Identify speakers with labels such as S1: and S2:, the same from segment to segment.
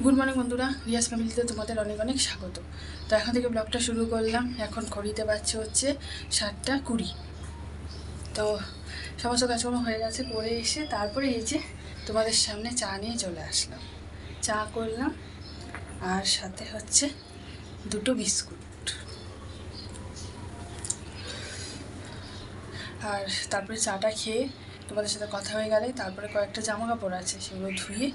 S1: Good morning বন্ধুরা, রিয়াজ ফ্যামিলিতে তোমাদের অনেক অনেক স্বাগত। তো এখন থেকে ব্লগটা শুরু করলাম। এখন ঘড়িতে পাচ্ছে হচ্ছে সাতটা কুড়ি। তো সমস্ত কাজকর্ম হয়ে গেছে, করে এসে তারপরে এই যে তোমাদের সামনে চা নিয়ে চলে আসলাম। চা করলাম আর সাথে হচ্ছে দুটো বিস্কুট। আর তারপরে চাটা খেয়ে তোমাদের সাথে কথা হয়ে গেলে তারপরে কয়েকটা জামা কাপড় আছে, সেগুলো ধুয়ে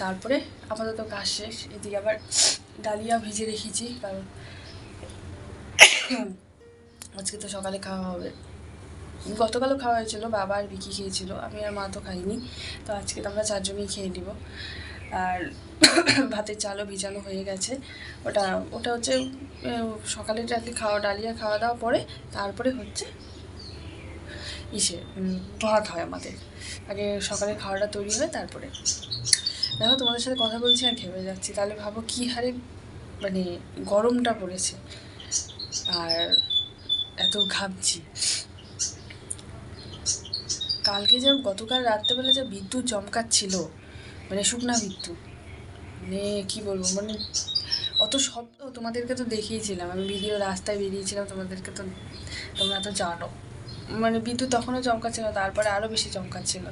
S1: তারপরে আপাতত কাজ শেষ। এদিকে আবার ডালিয়া ভিজে রেখেছি, কারণ আজকে তো সকালে খাওয়া হবে। গতকালও খাওয়া হয়েছিল, বাবা আর বিকি খেয়েছিল, আমি আর মা তো খাইনি, তো আজকে তো আমরা চারজনেই খেয়ে নিব। আর ভাতের চালও ভিজানো হয়ে গেছে, ওটা ওটা হচ্ছে সকালে ডালি খাওয়া, ডালিয়া খাওয়া দাওয়া পরে, তারপরে হচ্ছে ইসে উম, ভাত হয় আমাদের। আগে সকালে খাওয়াটা তৈরি হয় তারপরে। দেখো তোমাদের সাথে কথা বলছি আর ঘেমে যাচ্ছি। তাহলে ভাবো কী হারে মানে গরমটা পড়েছে। আর এত ঘামছি। কালকে যে গতকাল রাত্রেবেলা যে বিদ্যুৎ চমকাচ্ছিল মানে শুকনা বিদ্যুৎ মানে কী বলব মানে অত শব্দ তোমাদেরকে তো দেখিয়েছিলাম। আমি ভিডিও রাস্তায় বেরিয়েছিলাম তোমাদেরকে তো তোমরা তো জানো। মানে বিদ্যুৎ তখনও চমকাচ্ছিল তারপরে আরও বেশি চমকাচ্ছিল।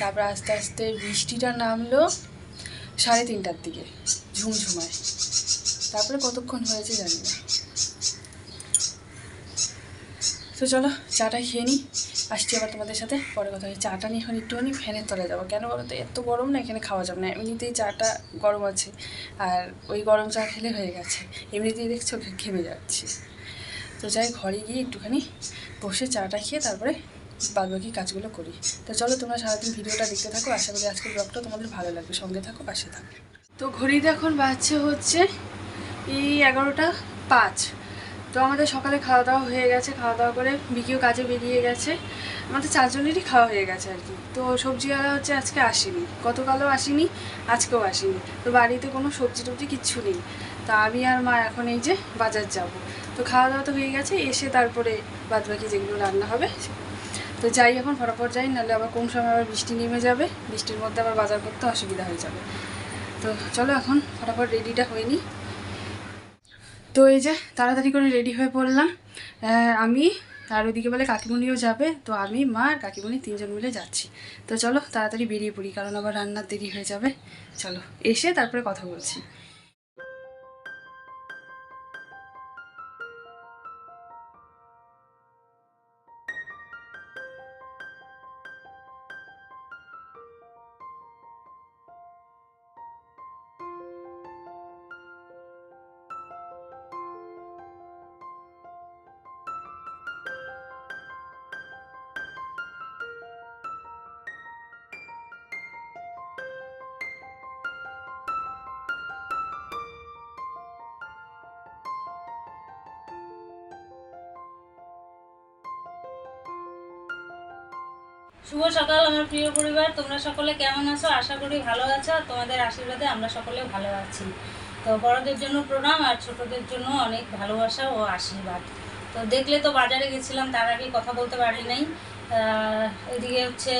S1: তারপর আস্তে আস্তে বৃষ্টিটা নামলো সাড়ে তিনটার দিকে, ঝুমঝুমায়। তারপরে কতক্ষণ হয়েছে জানি না। তো চলো, চাটা খেয়ে নিই আসছি আবার তোমাদের সাথে, পরে কথা হয় চাটা নিয়ে এখন একটুখানি ফ্যানের তলায় যাব। কেন বলো তো, এত গরম না, এখানে খাওয়া যাবে না। এমনিতেই চাটা গরম আছে, আর ওই গরম চা খেলে হয়ে গেছে। এমনিতেই দেখছ, ঘেমে যাচ্ছি। তো যাই, ঘরে গিয়ে একটুখানি বসে চাটা খেয়ে তারপরে বাদ বাকি কাজগুলো করি। তো চলো তোমরা সারাদিন ভিডিওটা দেখতে থাকো। আশা করি আজকের ব্লগটা তোমাদের ভালো লাগবে। সঙ্গে থাকো, পাশে থাকো। তো ঘড়িতে এখন বাজছে হচ্ছে এই এগারোটা পাঁচ। তো আমাদের সকালে খাওয়া দাওয়া হয়ে গেছে। খাওয়া দাওয়া করে বিকিও কাজে বেরিয়ে গেছে। আমাদের চারজনেরই খাওয়া হয়ে গেছে আর কি। তো সবজিওয়ালা হচ্ছে আজকে আসেনি। গতকালও আসেনি, আজকেও আসেনি। তো বাড়িতে কোনো সবজি টবজি কিচ্ছু নেই। তা আমি আর মা এখন এই যে বাজার যাব। তো খাওয়া দাওয়া তো হয়ে গেছে, এসে তারপরে বাদবাকি যেগুলো রান্না হবে তো যাই এখন ফটাফট যাই, নাহলে আবার কোন সময় আবার বৃষ্টি নেমে যাবে, বৃষ্টির মধ্যে আবার বাজার করতে অসুবিধা হয়ে যাবে। তো চলো এখন ফটাফট রেডিটা হয়ে নিই। তো এই যে তাড়াতাড়ি করে রেডি হয়ে পড়লাম। আমি আর ওইদিকে বলে কাকিমণিও যাবে, তো আমি, মা আর কাকিমণি তিনজন মিলে যাচ্ছি। তো চলো তাড়াতাড়ি বেরিয়ে পড়ি, কারণ আবার রান্নার দেরি হয়ে যাবে। চলো, এসে তারপরে কথা বলছি।
S2: শুভ সকাল আমার প্রিয় পরিবার, তোমরা সকলে কেমন আছো? আশা করি ভালো আছো। তোমাদের আশীর্বাদে আমরা সকলে ভালো আছি। তো বড়দের জন্য প্রণাম আর ছোটদের জন্য অনেক ভালোবাসা ও আশীর্বাদ। তো দেখলে তো বাজারে গেছিলাম, তার আগে কথা বলতে পারি নাই। এদিকে হচ্ছে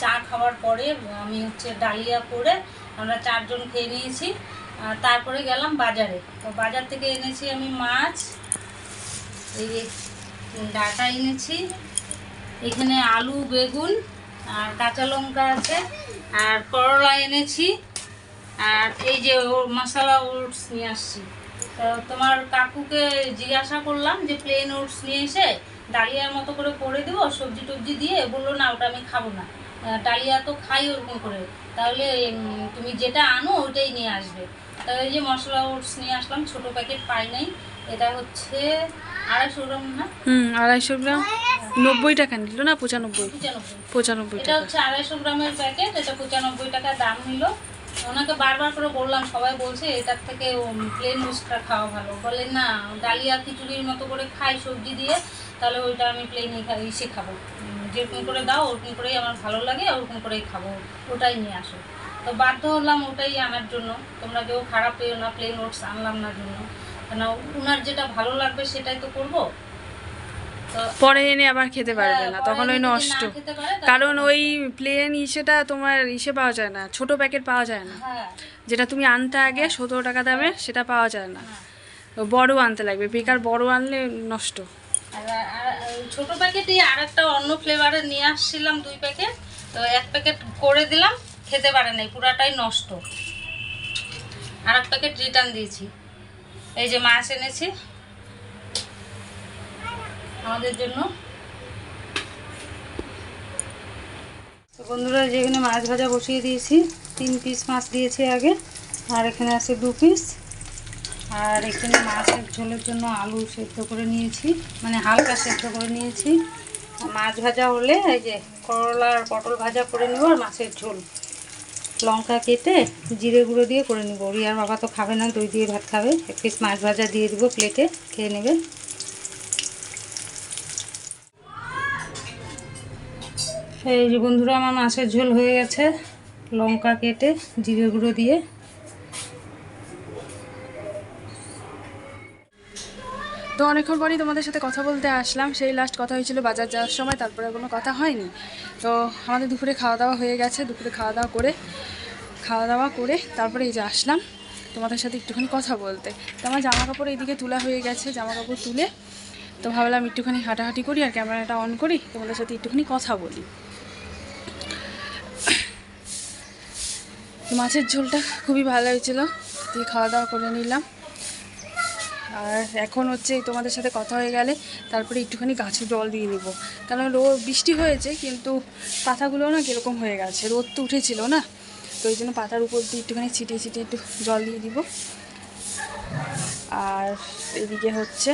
S2: চা খাওয়ার পরে আমি হচ্ছে ডালিয়া করে আমরা চারজন খেয়ে নিয়েছি। তারপরে গেলাম বাজারে। তো বাজার থেকে এনেছি আমি মাছ, এই ডাটা এনেছি। এখানে আলু, বেগুন আর কাঁচা লঙ্কা আছে। আর করলা এনেছি। আর এই যে ওর মশলা ওটস নিয়ে আসছি। তো তোমার কাকুকে জিজ্ঞাসা করলাম যে প্লেন ওটস নিয়ে এসে ডালিয়ার মতো করে করে দেবো, সবজি টবজি দিয়ে। বলল, না, ওটা আমি খাব না। ডালিয়া তো খাই ওরকম করে। তাহলে তুমি যেটা আনো ওটাই নিয়ে আসবে। তাহলে এই যে মশলা ওটস নিয়ে আসলাম ছোট প্যাকেট পাই নাই। এটা হচ্ছে আড়াইশো গ্রাম না?
S1: হুম আড়াইশো গ্রাম। নব্বই টাকা নিল না? পঁচানব্বই।
S2: পঁচানব্বই। এটা হচ্ছে আড়াইশো গ্রামের প্যাকেট এটা পঁচানব্বই টাকা দাম নিল। ওনাকে বারবার করে বললাম সবাই বলছে এটার থেকে প্লেন ওস্টটা খাওয়া ভালো। বলে না ডালিয়া খিচুড়ির মতো করে খাই সবজি দিয়ে তাহলে ওইটা আমি প্লেনই খাই ইসে খাব। যেরকম করে দাও ওরকম করেই আমার ভালো লাগে ওরকম করেই খাব। ওটাই নিয়ে আসো। তো বাধ্য হলাম ওটাই আনার জন্য। তোমরা কেউ খারাপ পেও না প্লেন ওটস আনলাম না জন্য। কেন ওনার যেটা ভালো লাগবে সেটাই তো করব।
S1: পরে এনে আবার খেতে পারবে
S2: হ্যাঁ,
S1: না তখন ওই নষ্ট। কারণ ওই প্লেন ইসেটা তোমার ইসে পাওয়া যায় না ছোট প্যাকেট পাওয়া যায় না।
S2: হ্যাঁ।
S1: যেটা তুমি আনতে আগে সতেরো টাকা দামে সেটা পাওয়া যায় না।
S2: হ্যাঁ।
S1: বড় আনতে লাগবে বেকার বড় আনলে নষ্ট।
S2: আর ছোট প্যাকেটে আর একটা অন্য ফ্লেভারের নিয়ে আসছিলাম দুই প্যাকেট তো এক প্যাকেট করে দিলাম, খেতে পারে নাই, পুরাটাই নষ্ট। আর এক প্যাকেট রিটার্ন দিয়েছি। এই যে মাছ এনেছি। আমাদের জন্য। তো বন্ধুরা, যেখানে মাছ ভাজা বসিয়ে দিয়েছি, তিন পিস মাছ দিয়েছি আগে, আর এখানে আছে দু পিস আর এখানে মাছের ঝোলের জন্য আলু সেদ্ধ করে নিয়েছি মানে হালকা সেদ্ধ করে নিয়েছি। মাছ ভাজা হলে এই যে করলা আর পটল ভাজা করে নেব আর মাছের ঝোল। লঙ্কা কেটে জিরে গুঁড়ো দিয়ে করে নেব। রিয়ার বাবা তো খাবে না, দই দিয়ে ভাত খাবে। এক পিস মাছ ভাজা দিয়ে দেবো প্লেটে খেয়ে নেবে। এই যে বন্ধুরা, আমার মাছের ঝোল হয়ে গেছে। লঙ্কা কেটে জিরে গুঁড়ো দিয়ে
S1: তো অনেকক্ষণ পরেই তোমাদের সাথে কথা বলতে আসলাম। সেই লাস্ট কথা হয়েছিল বাজার যাওয়ার সময়, তারপরে কোনো কথা হয়নি। তো আমাদের দুপুরে খাওয়া দাওয়া হয়ে গেছে, দুপুরে খাওয়া দাওয়া করে খাওয়া দাওয়া করে তারপরে এই যে আসলাম তোমাদের সাথে একটুখানি কথা বলতে। তো আমার জামা কাপড় এইদিকে তোলা হয়ে গেছে জামা কাপড় তুলে। তো ভাবলাম একটুখানি হাঁটাহাঁটি করি আর ক্যামেরাটা অন করি, তোমাদের সাথে একটুখানি কথা বলি। মাছের ঝোলটা খুবই ভালো হয়েছিল, দিয়ে খাওয়া দাওয়া করে নিলাম। আর এখন হচ্ছে তোমাদের সাথে কথা হয়ে গেলে তারপরে একটুখানি গাছে জল দিয়ে নিব। কারণ রোদ বৃষ্টি হয়েছে, কিন্তু পাতাগুলো না কীরকম হয়ে গেছে। রোদ তো উঠেছিল না, তো ওই জন্য পাতার উপর দিয়ে একটুখানি ছিটিয়ে ছিটিয়ে একটু জল দিয়ে দিব আর এদিকে হচ্ছে,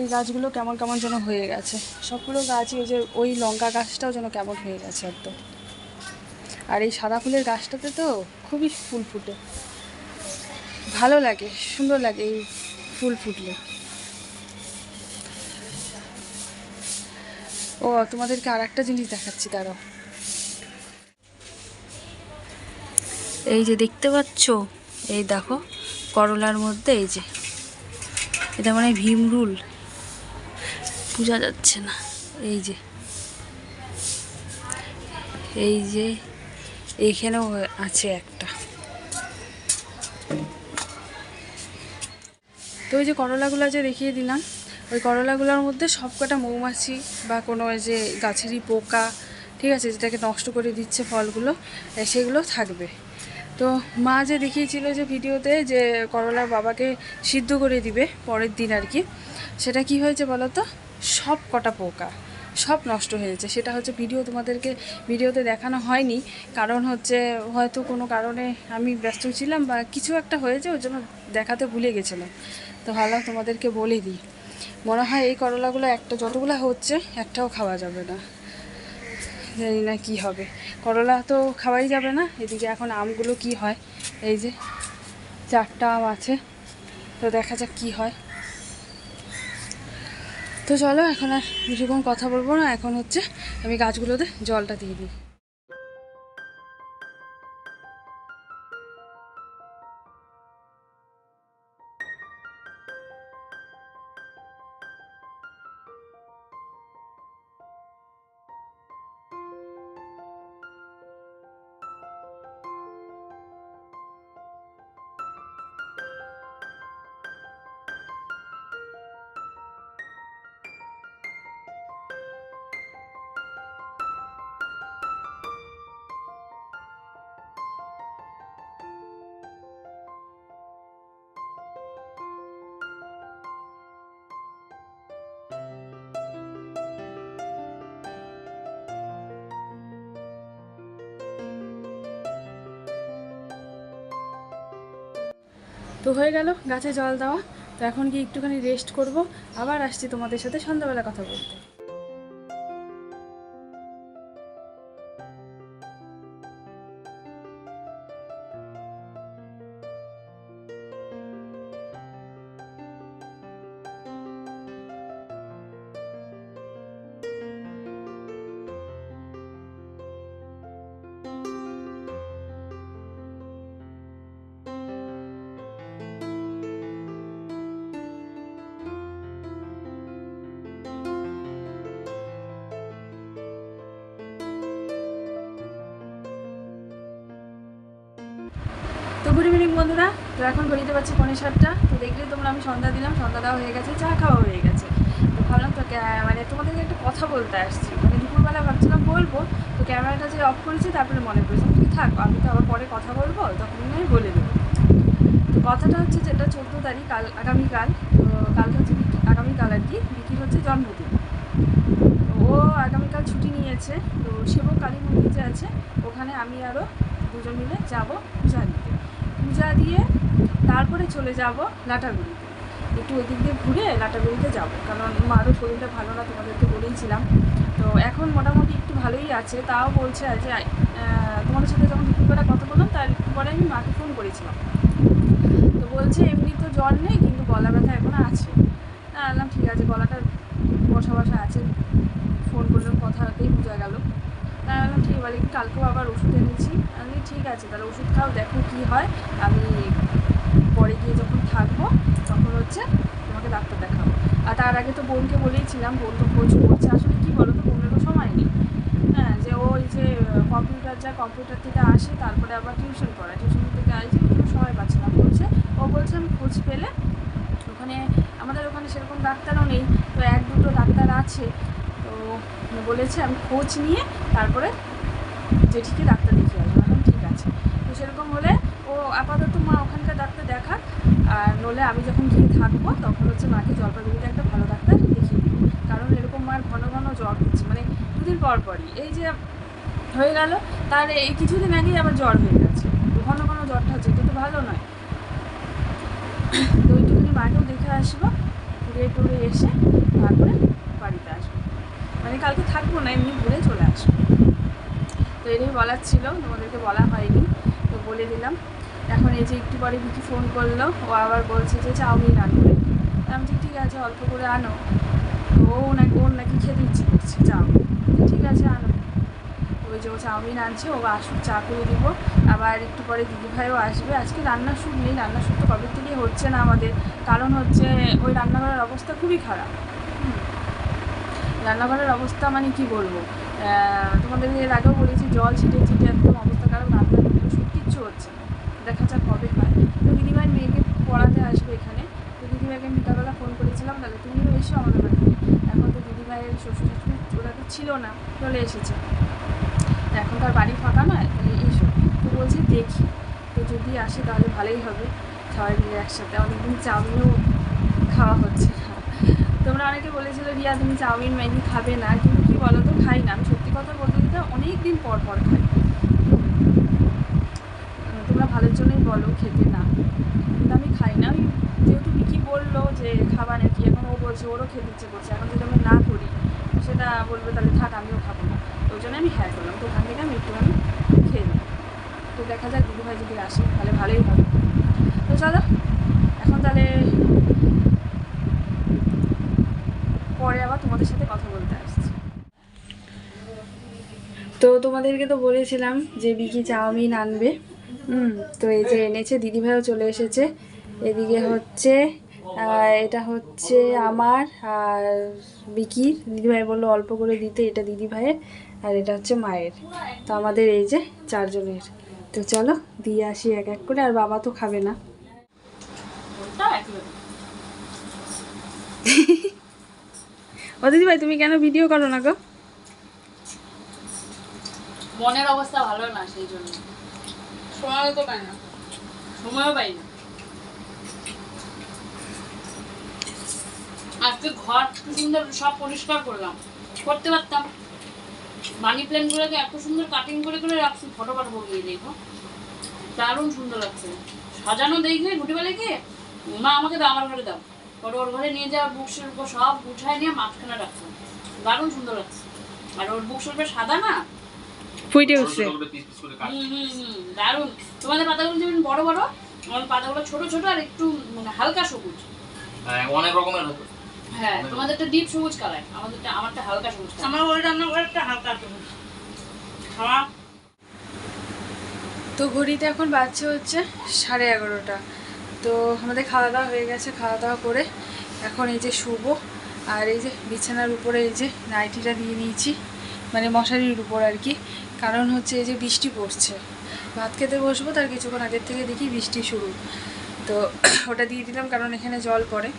S1: এই গাছগুলো কেমন কেমন যেন হয়ে গেছে। সবগুলো গাছই ওই যে, ওই লঙ্কা গাছটাও যেন কেমন হয়ে গেছে একদম। আর এই সাদা ফুলের গাছটাতে তো খুবই ফুল ফুটে। ভালো লাগে, সুন্দর লাগে এই ফুল ফুটলে। ও, তোমাদেরকে আর একটা জিনিস দেখাচ্ছি, দাঁড়াও। এই যে দেখতে পাচ্ছ? এই দেখো, করলার মধ্যে এই যে। এটা মানে ভীমরুল বোঝা যাচ্ছে না, এই যে। এই যে এইখানেও আছে একটা। ওই যে করলাগুলো যে দেখিয়ে দিলাম, ওই করলাগুলোর মধ্যে সবকটা মৌমাছি বা কোনো যে গাছেরই পোকা, ঠিক আছে, যেটাকে নষ্ট করে দিচ্ছে ফলগুলো সেগুলো থাকবে। তো মা যে দেখিয়েছিল যে ভিডিওতে যে করলার বাবাকে সিদ্ধ করে দিবে পরের দিন আর কি, সেটা কি হয়েছে বলো তো সব কটা পোকা। সব নষ্ট হয়েছে সেটা হচ্ছে ভিডিও তোমাদেরকে ভিডিওতে দেখানো হয়নি। কারণ হচ্ছে, হয়তো কোনো কারণে আমি ব্যস্ত ছিলাম বা কিছু একটা হয়েছে, ওই জন্য দেখাতে ভুলে গেছিলাম। তো ভাবলাম তোমাদেরকে বলে দিই। মনে হয় এই করলাগুলো একটা যতগুলো হচ্ছে, একটাও খাওয়া যাবে না। জানি না কী হবে। করলা তো খাওয়াই যাবে না। এদিকে এখন আমগুলো কি হয়? এই যে চারটা আম আছে। তো দেখা যাক কি হয়। তো চলো, এখন আর বেশিক্ষণ কথা বলব না। এখন হচ্ছে আমি গাছগুলোতে জলটা দিয়ে দিই। তো হয়ে গেল, গাছে জল দেওয়া। তো এখন কি একটুখানি রেস্ট করব। আবার আসছি তোমাদের সাথে সন্ধ্যাবেলা কথা বলতে। গুড ইভিনিং বন্ধুরা। তো এখন ঘড়িতে পাচ্ছি পনেরো সাতটা তো দেখলে তোমরা আমি সন্ধ্যা দিলাম, সন্ধ্যা দেওয়া হয়ে গেছে, চা খাওয়া হয়ে গেছে। তো ভাবলাম তো মানে তোমাদেরকে একটা কথা বলতে আসছি। মানে দুপুরবেলা ভাবছিলাম বলব, তো ক্যামেরাটা যে অফ করেছি তারপরে মনে পড়েছে। আমি থাক, আমি তো আবার পরে কথা বলব, তখন আমি বলে দেবো। তো কথাটা হচ্ছে যেটা চোদ্দ তারিখ, কাল আগামীকাল, তো কালকে হচ্ছে আগামীকাল আর কি, বিকির হচ্ছে জন্মদিন। তো ও আগামীকাল ছুটি নিয়েছে, তো সেবক কালী মন্দির যে আছে, ওখানে আমি আরও দুজন মিলে যাব দিতে পূজা দিয়ে তারপরে চলে যাব লাটাগুড়িতে। একটু ওই দিক দিয়ে ঘুরে লাটাগুড়িতে যাব। কারণ মারও শরীরটা ভালো না, তোমাদেরকে বলেইছিলাম। তো এখন মোটামুটি একটু ভালোই আছে। তাও বলছে যে তোমাদের সাথে যখন দুপুরবেলা কথা বললাম, তার পরে আমি মাকে ফোন করেছিলাম। তো বলছে, এমনি তো জ্বর নেই, কিন্তু গলা ব্যথা এখনও আছে। বললাম, ঠিক আছে, গলাটা বসা বসা আছে। ফোন করলাম কথাতেই বোঝা গেল। তা আমি বললাম ঠিক বলে কালকেও আবার ওষুধ এনেছি। আমি ঠিক আছে, তাহলে ওষুধ খাও দেখো কী হয়। আমি পরে গিয়ে যখন থাকব, তখন হচ্ছে তোমাকে ডাক্তার দেখাবো। আর তার আগে তো বোনকে বলেইছিলাম, বোন তো খোঁজ করছে। আসলে কী বলো তো বোনেরও সময় নেই। হ্যাঁ যে ওই যে কম্পিউটার যায় কম্পিউটার থেকে আসে, তারপরে আবার টিউশন পড়ায়। টিউশন থেকে আসে ওগুলো সময় পাচ্ছে না, বলছে। ও বলছে, আমি খোঁজ পেলে ওখানে আমাদের ওখানে সেরকম ডাক্তারও নেই। তো এক দুটো ডাক্তার আছে তো বলেছে, আমি খোঁজ নিয়ে তারপরে জেঠিকে ডাক্তার দেখিয়ে আসব। এখন ঠিক আছে। তো সেরকম হলে ও আপাতত মা ওখানকার ডাক্তার দেখাক। আর নলে আমি যখন গিয়ে থাকব, তখন হচ্ছে মাকে জলপাইগুড়িতে একটা ভালো ডাক্তার দেখিয়ে দিব। কারণ এরকম মার ঘন ঘন জ্বর হচ্ছে মানে দুদিন পর পরই। এই যে হয়ে গেল, তার এই কিছুদিন আগেই আবার জ্বর হয়ে গেছে। ঘন ঘন জ্বরটা হচ্ছে, এটা তো ভালো নয়। তো ওইটুকুনি মাকেও দেখে আসব। ঘুরে টুরে এসে তারপরে মানে কালকে থাকব না এমনি ঘুরে চলে আসব। তো এটাই বলার ছিল তোমাদেরকে বলা হয়নি তো বলে দিলাম। এখন এই যে একটু পরে বিকি ফোন করল ও আবার বলছে যে চাউমিন আনবে। আমি বলছি, ঠিক আছে অল্প করে আনো। তো ও নাকি ওর নাকি খেতে ইচ্ছে করছে চাউমিন। ঠিক আছে আনো। ওই যে ও চাউমিন আনছে ও আসুক চা করে দিব। আবার একটু পরে দিদিভাইও আসবে। আজকে রান্না শুট নেই রান্না শুট তো কবে থেকে হচ্ছে না আমাদের। কারণ হচ্ছে ওই রান্নাঘরের অবস্থা খুবই খারাপ। রান্নাঘরের অবস্থা মানে কি বলব? তোমাদের এর আগেও বলেছি, জল ছিটে ছিটে একদম অবস্থা খারাপ শুট কিচ্ছু হচ্ছে না। দেখা যাক কবে হয়। তো দিদিভাই মেয়েকে পড়াতে আসবে এখানে। তো দিদিভাইকে আমি বিকালবেলা ফোন করেছিলাম তাহলে তুমিও এসো আমাদের বাড়িতে। এখন তো দিদিভাইয়ের শ্বশুর শাশুড়ি ওরা তো ছিল না, চলে এসেছে। এখন তার বাড়ি ফাঁকা নয়, তাহলে এসো। তো বলছি দেখি। তো যদি আসে তাহলে ভালোই হবে। সবাই মিলে একসাথে অনেকদিন চাউমিনও খাওয়া হচ্ছে। তোমরা অনেকে বলেছিল, রিয়া, তুমি চাউমিন, ম্যাগি খাবে না। কিন্তু কি বলো তো খাই না। আমি সত্যি কথা বলতে গেলে অনেক দিন পর পর খাই। তোমরা ভালোর জন্যই বলো, খেতে না। কিন্তু আমি খাই না। ওই যেহেতু বিকি বলল যে, খাবা নাকি? এখন ও বলছে, ওরও খেতে ইচ্ছে করছে। এখন যদি আমি না করি, সেটা বলবে, তাহলে থাক, আমিও খাব না। ওই জন্য আমি হ্যাঁ করলাম। তো ওখান থেকে আমি একটুখানি খেয়ে নিই তো দেখা যাক দিদি ভাই যদি আসে, তাহলে ভালোই হবে। তো চলো, এখন তাহলে পরে আবার তোমাদের সাথে কথা বলতে আসছি। তো তোমাদেরকে তো বলেছিলাম যে বিকি চাউমিন আনবে। হুম তো এই যে এনেছে দিদিভাইও চলে এসেছে। এদিকে হচ্ছে এটা হচ্ছে আমার আর বিকির। দিদিভাই বলল অল্প করে দিতে এটা দিদিভাইয়ের আর এটা হচ্ছে মায়ের। তো আমাদের এই যে চারজনের। তো চলো দিয়ে আসি এক এক করে আর বাবা তো খাবে না। ও দিদিভাই তুমি কেন ভিডিও করো না গো?
S2: মনের অবস্থা ভালো না সেই জন্য।
S1: সময় তো পাই না।
S2: সময়ও পাই না। আজকে ঘর সুন্দর সব পরিষ্কার করলাম। করতে পারতাম। মানি প্ল্যান্টগুলোকে এত সুন্দর কাটিং করে করে রাখছি ফটো পাঠাবো গিয়ে দেখো। দারুণ সুন্দর লাগছে। সাজানো দেখবে ঘুটিবেলা গিয়ে মা আমাকে দাও আমার ঘরে দাও। পরে ওর ঘরে নিয়ে যাওয়া বুকশের উপর সব গুছায় নিয়ে মাঝখানে রাখছে। দারুণ সুন্দর লাগছে। আর ওর বুকশের সাদা না?
S1: ফুইটে উঠছে।
S2: দারুণ। তোমাদের পাতাগুলো যেমন বড় বড় আমার পাতাগুলো ছোট ছোট আর একটু মানে হালকা সবুজ।
S3: হ্যাঁ, অনেক রকমের
S2: হ্যাঁ তোমাদেরটা ডিপ সবুজ কালার আমাদেরটা আমারটা হালকা সবুজ আমার ওই রান্নাঘরটা হালকা সবুজ। খাওয়া
S1: তো ঘড়িতে এখন বাজছে হচ্ছে সাড়ে এগারোটা। তো আমাদের খাওয়া দাওয়া হয়ে গেছে খাওয়া দাওয়া করে এখন এই যে শুভ আর এই যে বিছানার উপরে এই যে নাইটিটা দিয়ে নিয়েছি মানে মশারির উপর আর কি। কারণ হচ্ছে এই যে বৃষ্টি পড়ছে। ভাত খেতে বসবো, তার কিছুক্ষণ আগের থেকে দেখি বৃষ্টি শুরু। তো ওটা দিয়ে দিলাম, কারণ এখানে জল পড়ে।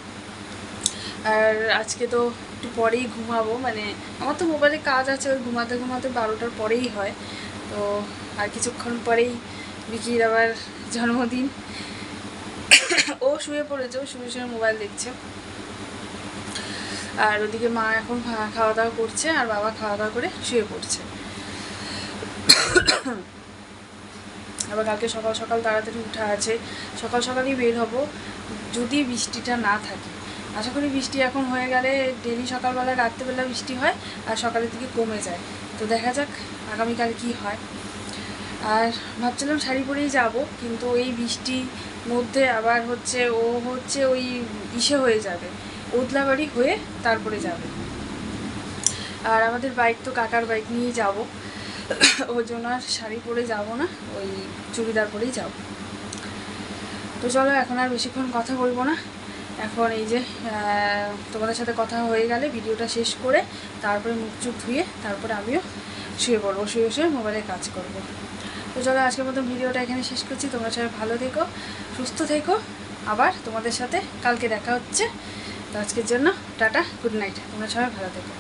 S1: আর আজকে তো একটু পরেই ঘুমাবো মানে আমার তো মোবাইলে কাজ আছে, ওই ঘুমাতে ঘুমাতে বারোটার পরেই হয়। তো আর কিছুক্ষণ পরেই বিকির আবার জন্মদিন। ও শুয়ে পড়েছে, ও শুয়ে শুয়ে মোবাইল দেখছে। আর ওদিকে মা এখন খাওয়া দাওয়া করছে, আর বাবা খাওয়া দাওয়া করে শুয়ে পড়ছে। আবার কালকে সকাল সকাল তাড়াতাড়ি উঠা আছে। সকাল সকালই বের হব, যদি বৃষ্টিটা না থাকে। আশা করি বৃষ্টি এখন হয়ে গেলে ডেলি সকালবেলা, রাত্রেবেলা বৃষ্টি হয়, আর সকালের দিকে কমে যায়। তো দেখা যাক আগামীকাল কি হয়। আর ভাবছিলাম শাড়ি পরেই যাব, কিন্তু এই বৃষ্টির মধ্যে আবার হচ্ছে ও হচ্ছে ওই ইসে হয়ে যাবে ওদলাবাড়ি হয়ে তারপরে যাবে। আর আমাদের বাইক তো কাকার বাইক নিয়েই যাব। ওর জন্য আর শাড়ি পরে যাব না, ওই চুড়িদার পরেই যাব। তো চলো এখন আর বেশিক্ষণ কথা বলব না। এখন এই যে তোমাদের সাথে কথা হয়ে গেলে ভিডিওটা শেষ করে তারপরে মুখ চুখ ধুয়ে তারপরে আমিও শুয়ে পড়ব, শুয়ে শুয়ে মোবাইলে কাজ করব। তো চলো আজকের মতো ভিডিওটা এখানে শেষ করছি। তোমরা সবাই ভালো থেকো, সুস্থ থেকো। আবার তোমাদের সাথে কালকে দেখা হচ্ছে। তো আজকের জন্য টাটা, গুড নাইট। তোমরা সবাই ভালো থেকো।